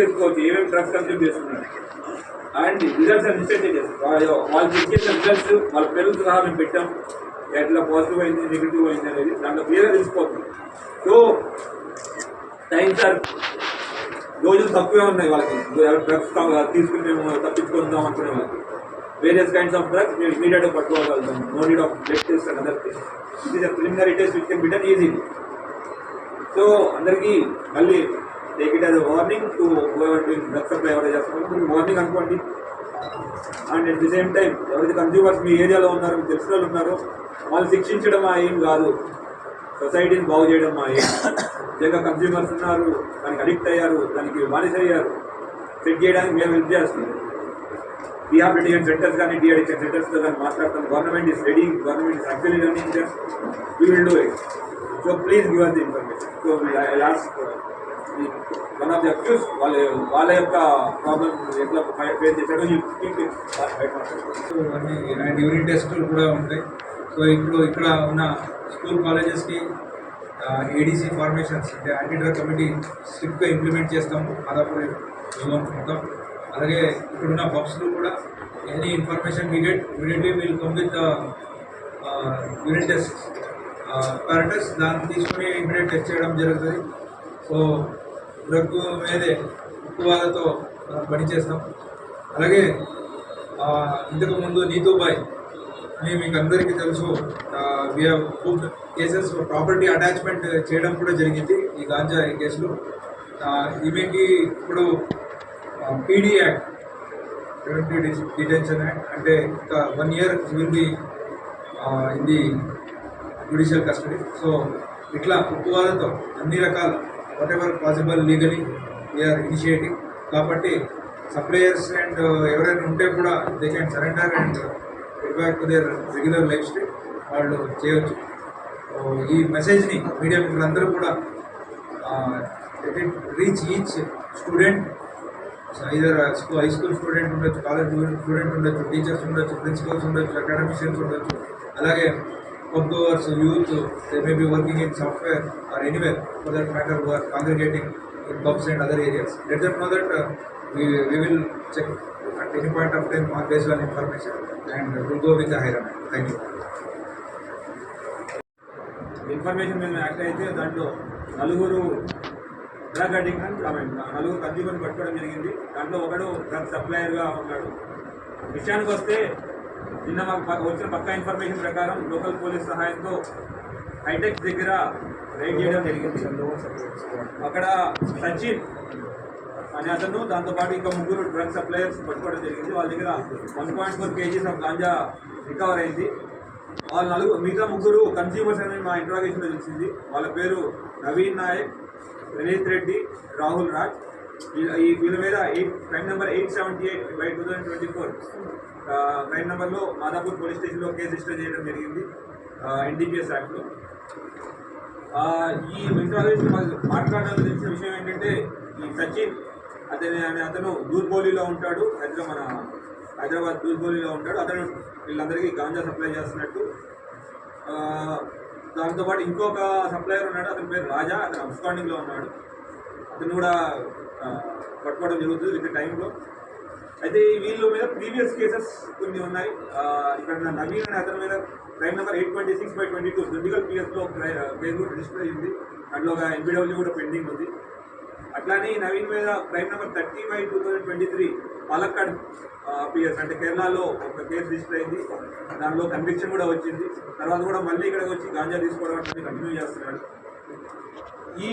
చేసుకోవచ్చు ఏమేమి drugs consume చేస్తున్నారు? అండ్ రిజల్ట్స్ అని డిసైడ్ చేస్తారు వాళ్ళు చెక్ చేసిన రిజల్ట్స్ వాళ్ళ పేరెంట్స్ సహా మేము పెట్టాం. ఎట్లా పాజిటివ్ అయింది నెగిటివ్ అయింది అనేది దాంట్లో క్లియర్గా తెలిసిపోతుంది. సో టైం సార్ రోజులు తక్కువే ఉన్నాయి వాళ్ళకి. డ్రగ్స్ తీసుకుని మేము తప్పించుకుందాం అనుకునే వాళ్ళకి. వేరియస్ కైండ్స్ ఆఫ్ డ్రగ్స్ మేము ఇమీడియట్గా పట్టుకోగలుగుతాం. No need of blood test and other test ఇది preliminary test which can be done easy so అందరికీ మళ్ళీ take it as a warning to drug supply ఎవరైతే చేస్తున్నారో వార్నింగ్ అనుకోండి. And at the same time ఎవరైతే consumers మీ ఏరియాలో ఉన్నారో మీకు తెలిసిన వాళ్ళు ఉన్నారో వాళ్ళు శిక్షించడం ఏం కాదు. సొసైటీని బాగు చేయడం మా ఏం నిజంగా కన్జ్యూమర్స్ ఉన్నారు దానికి అడిక్ట్ అయ్యారు దానికి బానిస అయ్యారు సెట్ చేయడానికి మేము హెల్ప్ చేస్తున్నాం. రీహాబిలిటేషన్ సెంటర్స్ కానీ డిఅడిక్షన్ సెంటర్స్ కానీ మాట్లాడతాం. Government is ready government is actually running we will do it so please give us the information so last one of the accused వాళ్ళ వాళ్ళ యొక్క ప్రాబ్లమ్ ఎట్లా ఫేస్ చేశాడో అన్ని అండ్ యూనిట్ టెస్టులు కూడా ఉంటాయి. సో ఇప్పుడు ఇక్కడ ఉన్న స్కూల్ కాలేజెస్కి ఏడీసీ ఫార్మేషన్స్ అంటే యాంటీ డ్రగ్ కమిటీ స్ట్రిక్ట్గా ఇంప్లిమెంట్ చేస్తాము మాదాపూర్ జోన్ మొత్తం. అలాగే ఇక్కడున్న పబ్స్లో కూడా any information we get immediately we'll come with unit test apparatus దాన్ని తీసుకొని ఇమీడియట్ టెస్ట్ చేయడం జరుగుతుంది. సో డ్రగ్ మీదే ఎక్కువతో పని చేస్తాం. అలాగే ఇంతకు ముందు నీతూబాయ్ అని మీకు అందరికీ తెలుసు వి కేసెస్ ప్రాపర్టీ అటాచ్మెంట్ చేయడం కూడా జరిగింది ఈ గాంజా ఈ కేసులో. ఈమెకి ఇప్పుడు PD act preventive detention act అంటే ఇంకా one year will be in judicial custody so ఇట్లా ఉక్కువాలతో అన్ని రకాల whatever possible legally we are initiating కాబట్టి సప్లయర్స్ అండ్ uh, ఎవరైనా ఉంటే కూడా they can surrender and get back to their regular life style వాళ్ళు చేయవచ్చు ఈ మెసేజ్ని మీడియా మిత్రులందరూ కూడా reach each student either school high school student ఉండొచ్చు కాలేజ్ స్టూడెంట్ ఉండొచ్చు టీచర్స్ ఉండొచ్చు ప్రిన్సిపల్స్ ఉండొచ్చు అకాడమిషియన్స్ ఉండొచ్చు. అలాగే pub goers youth they may be working in software or anywhere for that matter were congregating in pubs and other areas let that know that will check will check at any point of time on based on information and we'll go with the information మేము act అయితే దాంట్లో నలుగురు drug addict I mean నలుగురు కన్జ్యూమర్ని పట్టుకోవడం జరిగింది. దాంట్లో ఒకడు drug సప్లయర్గా ఉన్నాడు. విషయానికి వస్తే నిన్న మాకు వచ్చిన పక్కా ఇన్ఫర్మేషన్ ప్రకారం లోకల్ పోలీస్ సహాయంతో హైటెక్ దగ్గర రైడ్ చేయడం జరిగింది. అక్కడ సచిన్ అనే అతను దాంతోపాటు ఇంకా ముగ్గురు డ్రగ్ సప్లయర్స్ పట్టుకోవడం జరిగింది. వాళ్ళ దగ్గర one point four KGs of ganja recover అయింది. వాళ్ళ నలుగురు మిగతా ముగ్గురు కన్స్యూమర్స్ అని మా ఇంట్రాగేషన్లో తెలిసింది. వాళ్ళ పేరు నవీన్ నాయక్ వినీత్ రెడ్డి రాహుల్ రాజ్. ఈ వీళ్ళ మీద eight crime number eight seventy eight by two thousand twenty four. Crime నెంబర్లో మాదాపూర్ పోలీస్ స్టేషన్లో కేసు రిజిస్టర్ చేయడం జరిగింది. ఎన్డీపీఎస్ యాక్ట్లో. ఈ మెట్రాలజీ మాట్లాడాలని తెలిసిన విషయం ఏంటంటే ఈ సచిన్ అతని అనే అతను దూర్బోలీలో ఉంటాడు. హైదరాబాద్ మన హైదరాబాద్ దూర్బోలీలో ఉంటాడు. అతను వీళ్ళందరికీ గాంజా సప్లై చేస్తున్నట్టు. దాంతోపాటు ఇంకొక సప్లయర్ ఉన్నాడు. అతని పేరు రాజా. అతను అబ్స్కాండింగ్లో ఉన్నాడు. అతను కూడా పట్టుకోవడం జరుగుతుంది విత్ టైంలో. అయితే వీళ్ళ మీద ప్రీవియస్ కేసెస్ కొన్ని ఉన్నాయి. ఇక్కడ నా నవీన్ అనే అతని మీద crime number eight twenty six by twenty two. Dundigal పిఎస్లో case కూడా రిజిస్టర్ అయింది. దాంట్లో ఒక ఎంబీడబ్ల్యూ కూడా పెండింగ్ ఉంది. అట్లానే నవీన్ మీద crime number thirty by two thousand twenty three Palakkad PS అంటే కేరళలో ఒక కేసు రిజిస్టర్ అయింది. దానిలో కన్విక్షన్ కూడా వచ్చింది. తర్వాత కూడా మళ్ళీ ఇక్కడికి వచ్చి గాంజా తీసుకోవడం అనేది కంటిన్యూ చేస్తున్నాడు. ఈ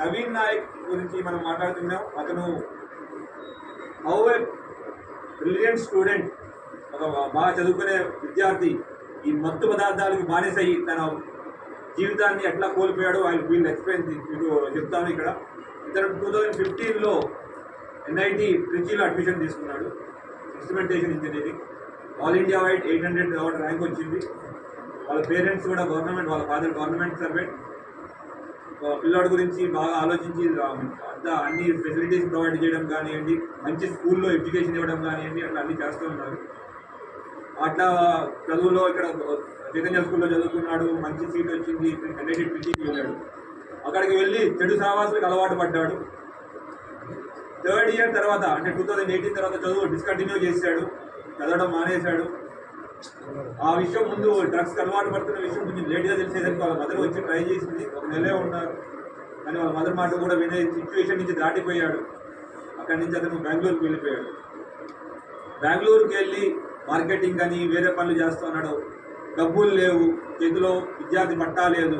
నవీన్ నాయక్ గురించి మనం మాట్లాడుతున్నాం. అతను హౌ ఏ బ్రిలియంట్ స్టూడెంట్ ఒక బాగా చదువుకునే విద్యార్థి. ఈ మత్తు పదార్థాలకు బానిసయ్యి. తన జీవితాన్ని ఎట్లా కోల్పోయాడో ఆయన వీళ్ళు ఎక్స్ప్లెయిన్ మీకు చెప్తాను ఇక్కడ. ఇతను టూ థౌజండ్ ఫిఫ్టీన్లో ఎన్ఐటి ట్రిచీలో అడ్మిషన్ తీసుకున్నాడు. Instrumentation engineering all India wide eight hundred rank వచ్చింది. వాళ్ళ పేరెంట్స్ కూడా గవర్నమెంట్ వాళ్ళ ఫాదర్ గవర్నమెంట్ సర్వెంట్ పిల్లాడి గురించి బాగా ఆలోచించి అంతా అన్ని ఫెసిలిటీస్ ప్రొవైడ్ చేయడం కానివ్వండి మంచి స్కూల్లో ఎడ్యుకేషన్ ఇవ్వడం కానివ్వండి అట్లా అన్ని చేస్తూ ఉన్నారు. అట్లా చదువులో ఇక్కడ చైతన్య స్కూల్లో చదువుకున్నాడు మంచి సీట్ వచ్చింది కండిడేట్ ట్రిచీకి వెళ్ళాడు. అక్కడికి వెళ్ళి చెడు సావాసులకు అలవాటు పడ్డాడు. థర్డ్ ఇయర్ తర్వాత అంటే టూ థౌజండ్ ఎయిటీన్ తర్వాత చదువు డిస్కంటిన్యూ చేశాడు చదవడం మానేశాడు. ఆ విషయం ముందు డ్రగ్స్ అలవాటు పడుతున్న విషయం కొంచెం లేట్గా తెలిసేసరికి వాళ్ళ మదర్ వచ్చి ట్రై చేసింది. ఒక నెలే ఉన్నారు. కానీ వాళ్ళ మదర్ మాట కూడా వినే సిచ్యువేషన్ నుంచి దాటిపోయాడు. అక్కడి నుంచి అతను బెంగళూరుకి వెళ్ళిపోయాడు. బెంగళూరుకి వెళ్ళి మార్కెటింగ్ అని వేరే పనులు చేస్తున్నాడు డబ్బులు లేవు. చేతిలో విద్యార్థి పట్టా లేదు.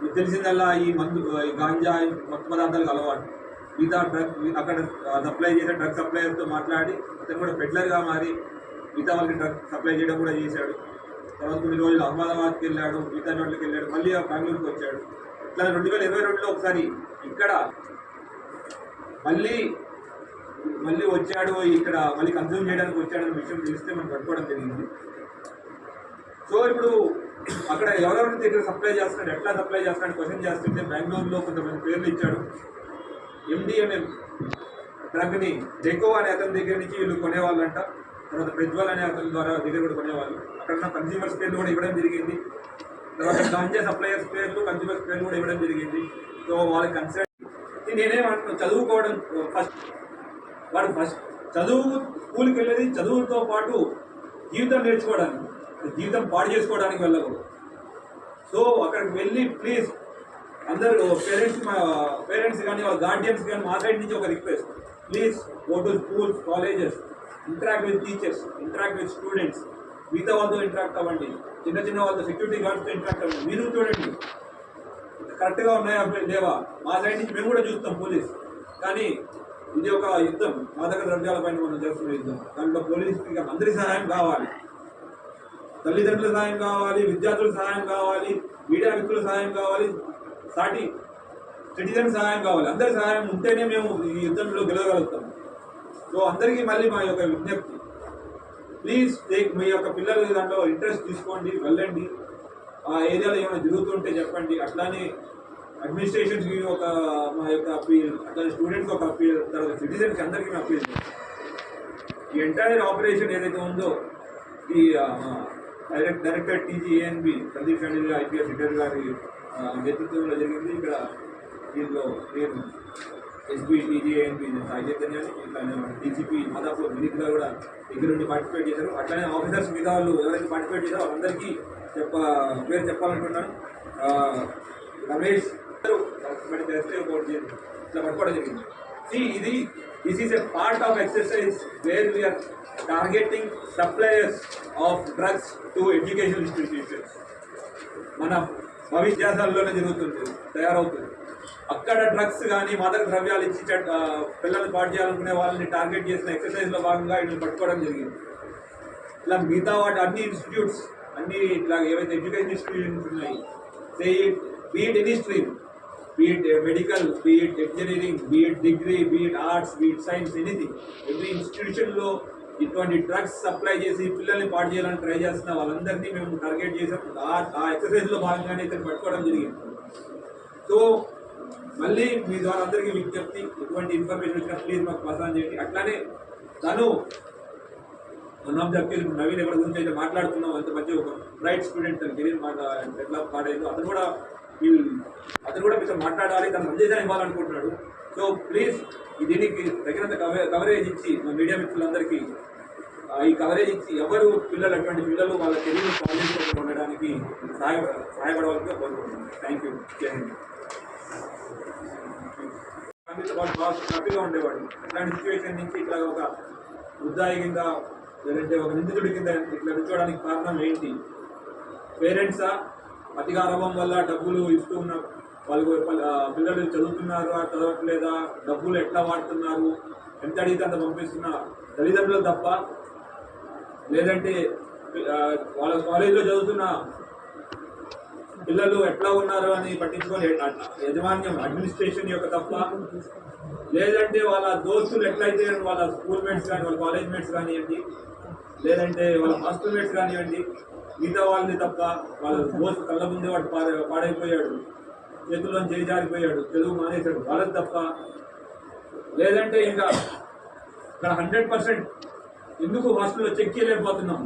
మీకు తెలిసిందల్లా ఈ మందు ఈ గాంజా ఈ మత్తు పదార్థాలకు అలవాటు. మిగతా డ్రగ్ అక్కడ సప్లై చేసే డ్రగ్ సప్లయర్తో మాట్లాడి అతను కూడా పెడ్లర్గా మారి మిగతా వాళ్ళకి డ్రగ్ సప్లై చేయడం కూడా చేశాడు. తర్వాత కొన్ని రోజులు అహ్మదాబాద్కి వెళ్ళాడు మిగతా చోట్లకి వెళ్ళాడు మళ్ళీ ఆ బెంగళూరుకి వచ్చాడు. ఇట్లా రెండు వేల ఇరవై రెండులో ఒకసారి ఇక్కడ మళ్ళీ మళ్ళీ వచ్చాడు ఇక్కడ మళ్ళీ కన్సూమ్ చేయడానికి వచ్చాడనే విషయం తెలిస్తే మనం పట్టుకోవడం జరిగింది. సో ఇప్పుడు అక్కడ ఎవరెవరి దగ్గర సప్లై చేస్తున్నాడు ఎట్లా సప్లై చేస్తున్నాడు క్వశ్చన్ చేస్తుంటే బెంగళూరులో కొంతమంది పేర్లు ఇచ్చాడు. ఎండిఎంఎం డ్రగ్ని డెకో అనే అతని దగ్గర నుంచి వీళ్ళు కొనేవాళ్ళంట. తర్వాత ప్రజ్వల్ అనే అతని ద్వారా దగ్గర కూడా కొనేవాళ్ళు. అక్కడ ఉన్న కన్స్యూమర్స్ పేర్లు కూడా ఇవ్వడం జరిగింది. తర్వాత గాంజా సప్లయర్స్ పేర్లు కన్స్యూమర్స్ పేర్లు కూడా ఇవ్వడం జరిగింది. సో వాళ్ళకి కన్సర్న్ నేనేమంటున్నాను చదువుకోవడం ఫస్ట్ వాడు ఫస్ట్ చదువు స్కూల్కి వెళ్ళేది చదువుతో పాటు జీవితం నేర్చుకోవడానికి జీవితం పాడు చేసుకోవడానికి వెళ్ళకూడదు. సో అక్కడికి వెళ్ళి ప్లీజ్ అందరూ పేరెంట్స్ పేరెంట్స్ కానీ వాళ్ళ గార్డియన్స్ కానీ మా సైడ్ నుంచి ఒక request please go to schools colleges interact with teachers interact with students మిగతా వాళ్ళతో ఇంటరాక్ట్ అవ్వండి. చిన్న చిన్న వాళ్ళతో సెక్యూరిటీ గార్డ్స్తో ఇంటరాక్ట్ అవ్వండి. మీరు చూడండి. కరెక్ట్గా ఉన్నాయా లేవా? మా సైడ్ నుంచి మేము కూడా చూస్తాం పోలీస్ కానీ ఇది ఒక యుద్ధం. మాదక ద్రవ్యాల పైన మనం చేస్తున్న యుద్ధం. దాంట్లో పోలీస్కి అందరి సహాయం కావాలి. తల్లిదండ్రుల సహాయం కావాలి విద్యార్థుల సహాయం కావాలి మీడియా వ్యక్తుల సహాయం కావాలి. సాటి సిటిజన్ సహాయం కావాలి. అందరి సహాయం ఉంటేనే మేము ఈ యుద్ధంలో గెలవగలుగుతాం. సో అందరికీ మళ్ళీ మా యొక్క విజ్ఞప్తి. ప్లీజ్ టేక్ మీ యొక్క పిల్లలు దాంట్లో ఇంట్రెస్ట్ తీసుకోండి వెళ్ళండి. ఆ ఏరియాలో ఏమైనా జరుగుతుంటే చెప్పండి. అట్లానే అడ్మినిస్ట్రేషన్స్కి ఒక మా యొక్క అప్పీల్ అట్లానే స్టూడెంట్స్కి ఒక అప్పీల్ తర్వాత సిటిజన్స్కి అందరికీ మేము అప్పీల్ ఈ ఎంటైర్ ఆపరేషన్ ఏదైతే ఉందో ఈ direct director TGANB Sandeep Shandil IPS retire గారి నేతృత్వంలో జరిగింది. ఇక్కడ దీంట్లో నేను ఎస్బీ టీజీఏఎన్బి సాయి చైతన్యాన్ని ఇట్లా డీసీపీ మాదాపూర్ వినీత్ కూడా దగ్గర నుండి పార్టిసిపేట్ చేశారు. అట్లనే ఆఫీసర్స్ మిగతా వాళ్ళు ఎవరైతే పార్టిసిపేట్ చేశారో వాళ్ళందరికీ చెప్ప పేరు చెప్పాలనుకుంటున్నాను. రమేష్ అందరూ ఇట్లా పట్టుకోవడం జరిగింది. ఇది this is a part of exercise where we are targeting suppliers of drugs to education institutions మన భవిష్యాసాల్లోనే జరుగుతుంది తయారవుతుంది. అక్కడ డ్రగ్స్ కానీ మాదక ద్రవ్యాలు ఇచ్చి పిల్లల్ని పాటు చేయాలనుకునే వాళ్ళని టార్గెట్ చేసిన ఎక్సర్సైజ్లో భాగంగా వీళ్ళు పట్టుకోవడం జరిగింది. ఇలా మిగతా వాటి అన్ని ఇన్స్టిట్యూట్స్ అన్ని ఇట్లా ఏవైతే ఎడ్యుకేషన్ ఇన్స్టిట్యూషన్స్ ఉన్నాయి say it be it any stream be it medical be it engineering be it degree be it arts be it science anything every ఇన్స్టిట్యూషన్లో ఇటువంటి డ్రగ్స్ సప్లై చేసి పిల్లల్ని పాటు చేయాలని ట్రై చేస్తున్న వాళ్ళందరినీ మేము టార్గెట్ చేసాం. ఆ- ఆ ఎక్సర్సైజ్లో భాగంగానే ఇతను పట్టుకోవడం జరిగింది. సో మళ్ళీ మీ ద్వారా అందరికీ విజ్ఞప్తి ఇటువంటి ఇన్ఫర్మేషన్ వచ్చినా ప్లీజ్ మాకు ప్రసాదం చేయండి. అట్లానే తను one of the appeal Naveen ఎవరి గురించి అయితే మాట్లాడుతున్నాం అంత మధ్య ఒక బ్రైట్ స్టూడెంట్ తన కెరీర్ మాట ఎట్లా పాడైందో అతను కూడా వీళ్ళు అతను కూడా మీతో మాట్లాడాలి తన సందేశాన్ని ఇవ్వాలనుకుంటున్నాడు. సో ప్లీజ్ దీనికి తగినంత కవరేజ్ ఇచ్చి మా మీడియా మిత్రులందరికీ ఈ కవరేజ్ ఇచ్చి ఎవరు పిల్లలు అటువంటి పిల్లలు వాళ్ళ కెరీర్ కాలేజ్ ఉండడానికి సహాయ సహాయపడవలసిగా కోరుకుంటున్నాను. థ్యాంక్ యూ జై హింద్ వాళ్ళు బాగా హ్యాపీగా ఉండేవాడు ఇట్లాంటి సిచ్యువేషన్ నుంచి ఇట్లా ఒక వృద్ధాయి కింద లేదంటే ఒక నిందితుడి కింద ఇట్లా కూర్చోవడానికి కారణం ఏంటి? పేరెంట్సా అతిగారభం వల్ల డబ్బులు ఇస్తూ ఉన్న వాళ్ళు పిల్లలు చదువుతున్నారు చదవట్లేదా? డబ్బులు ఎట్లా వాడుతున్నారు? ఎంత అడిగితే అంత పంపిస్తున్న తల్లిదండ్రులు తప్ప లేదంటే వాళ్ళ కాలేజీలో చదువుతున్న పిల్లలు ఎట్లా ఉన్నారు అని పట్టించుకొని యజమాన్యం అడ్మినిస్ట్రేషన్ యొక్క తప్ప. లేదంటే వాళ్ళ దోస్తులు ఎట్లయితే వాళ్ళ స్కూల్ మేట్స్ కానీ వాళ్ళ కాలేజ్ మేట్స్ కానివ్వండి లేదంటే వాళ్ళ హాస్టల్ మేట్స్ కానివ్వండి మిగతా వాళ్ళని తప్ప వాళ్ళ దోస్తు కళ్ళ ముందే వాడు పాడైపోయాడు. చేతుల్లో చేజారిపోయాడు తెలుగు మానేశాడు. వాళ్ళది తప్ప. లేదంటే ఇంకా ఇక్కడ హండ్రెడ్ పర్సెంట్ ఎందుకు హాస్టల్లో చెక్ చేయలేకపోతున్నాం?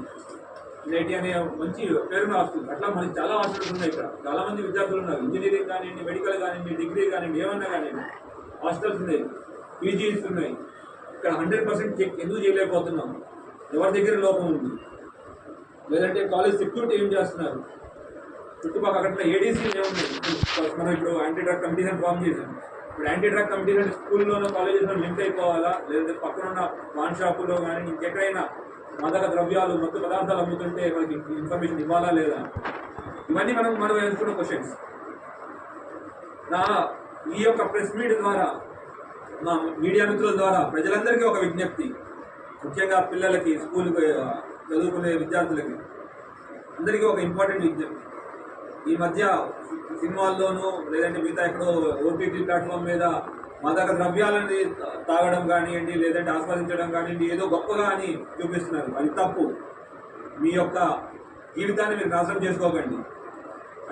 నేటి అనే మంచి పేరున్న హాస్టల్ అట్లా మనకి చాలా హాస్టల్స్ ఉన్నాయి ఇక్కడ. చాలా మంది విద్యార్థులు ఉన్నారు. ఇంజనీరింగ్ కానివ్వండి మెడికల్ కానివ్వండి డిగ్రీ కానివ్వండి ఏమన్నా కానివ్వండి హాస్టల్స్ ఉన్నాయి. పీజీస్ ఉన్నాయి. ఇక్కడ హండ్రెడ్ పర్సెంట్ చెక్ ఎందుకు చేయలేకపోతున్నాం? ఎవరి దగ్గర లోపం ఉంది? లేదంటే కాలేజ్ సెక్యూరిటీ ఏం చేస్తున్నారు? చుట్టుపక్కల అక్కడ ఏడీసీ ఏమున్నాయి? మనం ఇప్పుడు యాంటీ డ్రగ్ కమిటీషన్ ఫామ్ చేసాం ఇప్పుడు యాంటీ డ్రగ్ కమిటీషన్ స్కూల్లోనో కాలేజెస్లో లింక్ అయిపోవాలా? లేదంటే పక్కన ఉన్న పాన్ షాపులో కానీ ఇంకెక్కడైనా మాదక ద్రవ్యాలు మత్తు పదార్థాలు అమ్ముతుంటే మనకి ఇన్ఫర్మేషన్ ఇవ్వాలా లేదా? ఇవన్నీ మనం మనం వేసుకున్న క్వశ్చన్స్ నా ఈ యొక్క ప్రెస్ మీట్ ద్వారా మా మీడియా మిత్రుల ద్వారా ప్రజలందరికీ ఒక విజ్ఞప్తి. ముఖ్యంగా పిల్లలకి స్కూల్కి చదువుకునే విద్యార్థులకి అందరికీ ఒక ఇంపార్టెంట్ విజ్ఞప్తి. ఈ మధ్య సినిమాల్లోనూ లేదంటే మిగతా ఎక్కడో ఓటీటీ ప్లాట్ఫామ్ మీద మాదక ద్రవ్యాలని తాగడం కానివ్వండి లేదంటే ఆస్వాదించడం కానివ్వండి ఏదో గొప్పగా అని చూపిస్తున్నారు. అది తప్పు. మీ యొక్క జీవితాన్ని మీరు నాశనం చేసుకోకండి.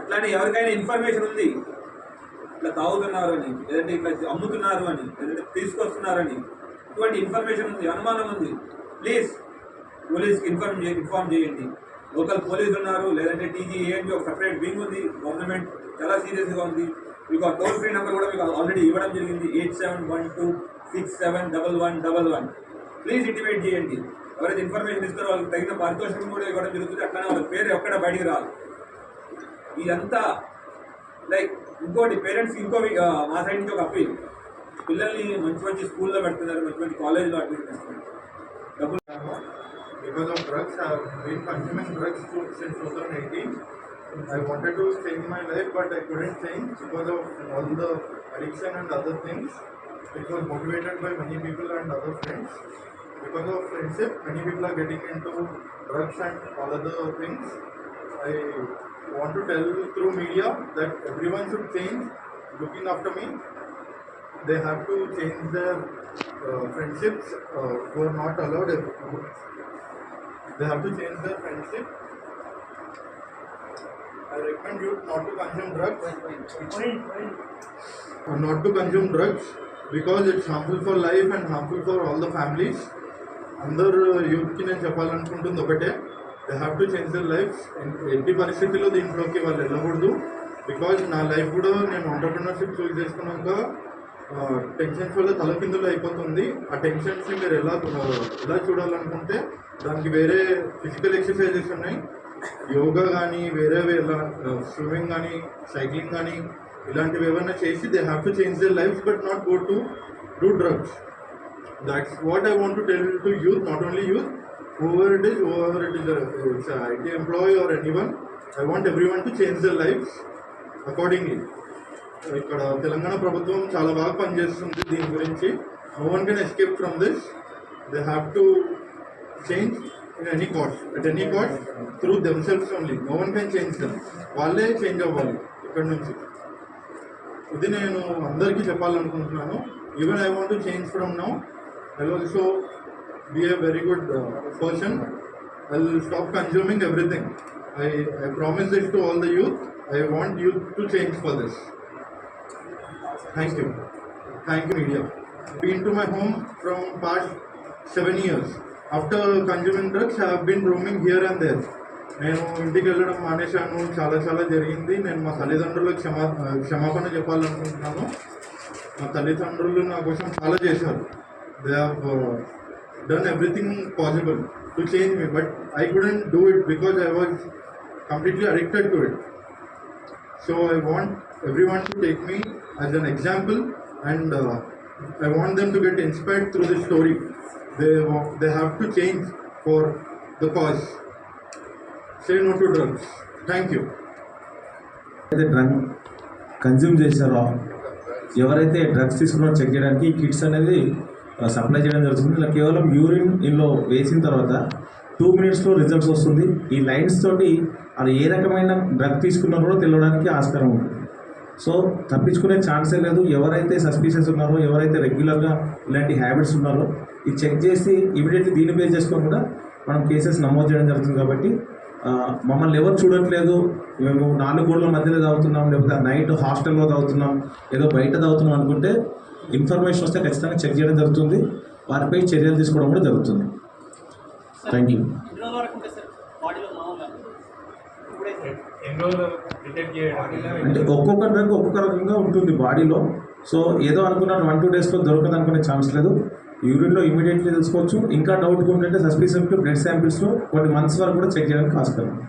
అట్లానే ఎవరికైనా ఇన్ఫర్మేషన్ ఉంది. ఇట్లా తాగుతున్నారు అని లేదంటే ఇట్లా అమ్ముతున్నారు అని లేదంటే తీసుకొస్తున్నారని ఇటువంటి ఇన్ఫర్మేషన్ ఉంది అనుమానం ఉంది. ప్లీజ్ పోలీస్కి ఇన్ఫార్మ్ ఇన్ఫార్మ్ చేయండి. లోకల్ పోలీసులు ఉన్నారు లేదంటే టీజీఏఎన్బి ఒక సపరేట్ వింగ్ ఉంది. గవర్నమెంట్ చాలా సీరియస్గా ఉంది. మీకు ఆ టోల్ ఫ్రీ నెంబర్ కూడా మీకు ఆల్రెడీ ఇవ్వడం జరిగింది. Eight seven one two six seven double one double one. Please intimate చేయండి. ఎవరైతే ఇన్ఫర్మేషన్ ఇస్తారో వాళ్ళకి తగిన పారితోషికం కూడా ఇవ్వడం జరుగుతుంది. అట్లానే వాళ్ళ పేరు ఎక్కడ బయటికి రాదు. ఇదంతా లైక్ ఇంకోటి పేరెంట్స్ ఇంకో మా సైడ్ నుంచి ఒక అప్పీల్ పిల్లల్ని మంచి మంచి స్కూల్లో పెడుతున్నారు మంచి మంచి కాలేజ్లో అడ్మిషన్ ఇస్తున్నారు డబ్బులు because of drugs. Uh, I've been consuming drugs since 2018. I wanted to change my life, but I couldn't change because of all the addiction and other things. It was motivated by many people and other friends. Because of friendship, many people are getting into drugs and all other things. I want to tell through media that everyone should change looking after me. They have to change their uh, friendships uh, who are not allowed. They have to change their friendship. I recommend you not to consume drugs. Not to consume drugs because it's harmful for life and harmful for all the families. అందరు యూత్కి నేను చెప్పాలనుకుంటుంది ఒకటే they have to change their life ఎట్టి పరిస్థితుల్లో దీంట్లోకి వాళ్ళు వెళ్ళకూడదు. బికాజ్ నా లైఫ్ కూడా నేను ఆంటర్ప్రినర్షిప్ చూస్ చేసుకున్నాక టెన్షన్స్ వల్ల తలకిందులు అయిపోతుంది. ఆ టెన్షన్స్ని మీరు ఎలా ఎలా చూడాలనుకుంటే దానికి వేరే ఫిజికల్ ఎక్సర్సైజెస్ ఉన్నాయి. యోగా కానీ వేరే వేరేలా స్విమ్మింగ్ కానీ సైక్లింగ్ కానీ ఇలాంటివి ఏమైనా చేసి they have to change their life but not go to do drugs. That's what I want to tell to youth not only youth over it is over it is IT employee or any one I want every one to change their life accordingly ఇక్కడ తెలంగాణ ప్రభుత్వం చాలా బాగా పనిచేస్తుంది దీని గురించి. No one can escape from this they have to change in any cost at any cost through themselves only no one can change them వాళ్ళే change అవ్వాలి. ఇక్కడ నుంచి? ఇది నేను అందరికీ చెప్పాలనుకుంటున్నాను. Even I want to change from now I also be a very good person I will stop consuming everything I I promise this to all the youth I want youth to change for this thank you thank you media been to my home from past seven years after consuming drugs have been roaming here and there నేను ఇంటికి వెళ్ళడం మానేశాను. చాలా చాలా జరిగింది. నేను మా తల్లిదండ్రులకు క్షమా క్షమాపణ చెప్పాలనుకుంటున్నాను. మా తల్లిదండ్రులు నా కోసం చాలా చేశారు. They have done everything possible to change me but I couldn't do it because I was completely addicted to it so I want every one to take me as an example and I want them to get inspired through this story They they have to change for the cause. Say no to drugs. Thank you. అయితే drug consume చేశారో ఎవరైతే drugs తీసుకున్నారో check చేయడానికి ఈ kits అనేది supply చేయడం జరుగుతుంది ఇలా కేవలం యూరిన్ ఇందులో వేసిన తర్వాత టూ మినిట్స్లో రిజల్ట్స్ వస్తుంది ఈ లైన్స్ తోటి అది ఏ రకమైన డ్రగ్ తీసుకున్నారో కూడా తెలియడానికి ఆస్కారం ఉంటుంది సో తప్పించుకునే ఛాన్సే లేదు ఎవరైతే సస్పీషియస్ ఉన్నారో ఎవరైతే రెగ్యులర్గా ఇలాంటి హ్యాబిట్స్ ఉన్నారో ఇది చెక్ చేసి ఇమీడియట్లీ దీన్ని బేస్ చేసుకొని కూడా మనం కేసెస్ నమోదు చేయడం జరుగుతుంది కాబట్టి మమ్మల్ని ఎవరు చూడట్లేదు మేము నాలుగు గోడల మధ్యలో తాగుతున్నాం లేకపోతే నైట్ హాస్టల్లో తాగుతున్నాం ఏదో బయట తాగుతున్నాం అనుకుంటే ఇన్ఫర్మేషన్ వస్తే ఖచ్చితంగా చెక్ చేయడం జరుగుతుంది. వారిపై చర్యలు తీసుకోవడం కూడా జరుగుతుంది. థ్యాంక్ యూ అంటే ఒక్కొక్క డ్రగ్ ఒక్కొక్క రకంగా ఉంటుంది బాడీలో సో ఏదో అనుకున్నాను వన్ టూ డేస్లో దొరకదు అనుకునే ఛాన్స్ లేదు. యూరిన్లో ఇమీడియట్లీ తెలుసుకోవచ్చు. ఇంకా డౌట్గా ఉంటే సస్పిషియస్ బ్లడ్ శాంపిల్స్లో కొన్ని మంత్స్ వరకు కూడా చెక్ చేయడానికి ఆస్కారం